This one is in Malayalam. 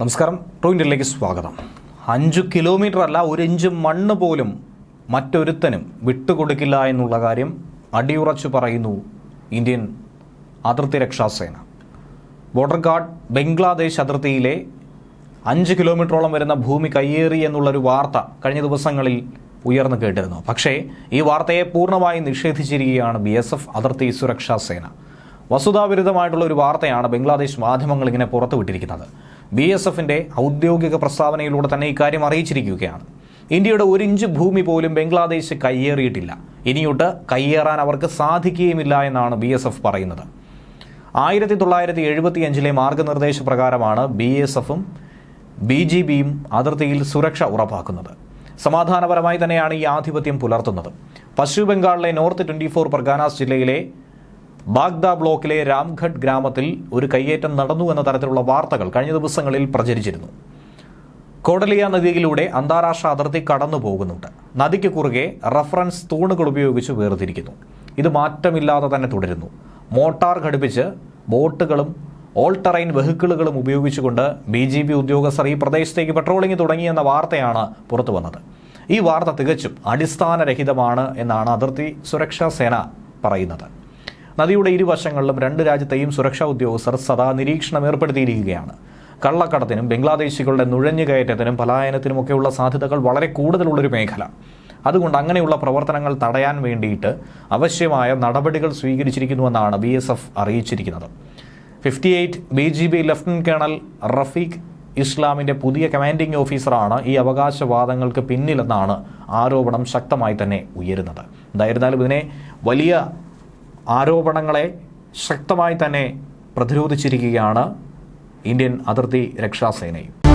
നമസ്കാരം. ട്രൂ ഇന്ത്യയിലേക്ക് സ്വാഗതം. അഞ്ച് കിലോമീറ്റർ അല്ല ഒരു ഇഞ്ച് മണ്ണ് പോലും മറ്റൊരുത്തനും വിട്ടുകൊടുക്കില്ല എന്നുള്ള കാര്യം അടിയുറച്ചു പറയുന്നു ഇന്ത്യൻ അതിർത്തി രക്ഷാസേന. ബോർഡർ ഗാർഡ് ബംഗ്ലാദേശ് അതിർത്തിയിലെ അഞ്ച് കിലോമീറ്ററോളം വരുന്ന ഭൂമി കയ്യേറി എന്നുള്ളൊരു വാർത്ത കഴിഞ്ഞ ദിവസങ്ങളിൽ ഉയർന്നു കേട്ടിരുന്നു. പക്ഷേ ഈ വാർത്തയെ പൂർണമായും നിഷേധിച്ചിരിക്കുകയാണ് ബി എസ് എഫ് അതിർത്തി സുരക്ഷാ സേന ഒരു വാർത്തയാണ് ബംഗ്ലാദേശ് മാധ്യമങ്ങൾ ഇങ്ങനെ പുറത്തുവിട്ടിരിക്കുന്നത്. ബി എസ് എഫിന്റെ ഔദ്യോഗിക പ്രസ്താവനയിലൂടെ തന്നെ ഇക്കാര്യം അറിയിച്ചിരിക്കുകയാണ്. ഇന്ത്യയുടെ ഒരു ഇഞ്ച് ഭൂമി പോലും ബംഗ്ലാദേശ് കയ്യേറിയിട്ടില്ല. ഇനിയൊട്ട് കയ്യേറാൻ അവർക്ക് സാധിക്കുകയുമില്ല എന്നാണ് ബി എസ് എഫ് പറയുന്നത്. ആയിരത്തി തൊള്ളായിരത്തി എഴുപത്തി അഞ്ചിലെ മാർഗനിർദ്ദേശ പ്രകാരമാണ് ബി എസ് എഫും ബി ജി ബിയും അതിർത്തിയിൽ സുരക്ഷ ഉറപ്പാക്കുന്നത്. സമാധാനപരമായി തന്നെയാണ് ഈ ആധിപത്യം പുലർത്തുന്നത്. പശ്ചിമ ബംഗാളിലെ നോർത്ത് ട്വന്റി ഫോർ പർഗാനാസ് ജില്ലയിലെ ബാഗ്ദ ബ്ലോക്കിലെ രാംഘട്ട് ഗ്രാമത്തിൽ ഒരു കയ്യേറ്റം നടന്നു എന്ന തരത്തിലുള്ള വാർത്തകൾ കഴിഞ്ഞ ദിവസങ്ങളിൽ പ്രചരിച്ചിരുന്നു. കോടലിയ നദിയിലൂടെ അന്താരാഷ്ട്ര അതിർത്തി കടന്നു പോകുന്നുണ്ട്. നദിക്ക് കുറുകെ റഫറൻസ് തൂണുകൾ ഉപയോഗിച്ച് വേർതിരിക്കുന്നു. ഇത് മാറ്റമില്ലാതെ തന്നെ തുടരുന്നു. മോട്ടാർ ഘടിപ്പിച്ച് ബോട്ടുകളും ഓൾ ടെറൈൻ വെഹിക്കിളുകളും ഉപയോഗിച്ചുകൊണ്ട് ബി ജെ പി ഉദ്യോഗസ്ഥർ ഈ പ്രദേശത്തേക്ക് പെട്രോളിംഗ് തുടങ്ങിയെന്ന വാർത്തയാണ് പുറത്തു വന്നത്. ഈ വാർത്ത തികച്ചും അടിസ്ഥാനരഹിതമാണ് എന്നാണ് അതിർത്തി സുരക്ഷാ സേന പറയുന്നത്. നദിയുടെ ഇരുവശങ്ങളിലും രണ്ട് രാജ്യത്തെയും സുരക്ഷാ ഉദ്യോഗസ്ഥർ സദാ നിരീക്ഷണം ഏർപ്പെടുത്തിയിരിക്കുകയാണ്. കള്ളക്കടത്തിനും ബംഗ്ലാദേശികളുടെ നുഴഞ്ഞുകയറ്റത്തിനും പലായനത്തിനുമൊക്കെയുള്ള സാധ്യതകൾ വളരെ കൂടുതലുള്ളൊരു മേഖല. അതുകൊണ്ട് അങ്ങനെയുള്ള പ്രവർത്തനങ്ങൾ തടയാൻ വേണ്ടിയിട്ട് ആവശ്യമായ നടപടികൾ സ്വീകരിച്ചിരിക്കുന്നുവെന്നാണ് ബി എസ് എഫ് അറിയിച്ചിരിക്കുന്നത്. Fifty eight B G B lieutenant colonel Rafiq ഇസ്ലാമിന്റെ പുതിയ കമാൻഡിംഗ് ഓഫീസറാണ് ഈ അവകാശവാദങ്ങൾക്ക് പിന്നിലെന്നാണ് ആരോപണം ശക്തമായി തന്നെ ഉയരുന്നത്. എന്തായിരുന്നാലും ഇതിനെ വലിയ ആരോപണങ്ങളെ ശക്തമായി തന്നെ പ്രതിരോധിച്ചിരിക്കുകയാണ് ഇന്ത്യൻ അതിർത്തി രക്ഷാസേനയും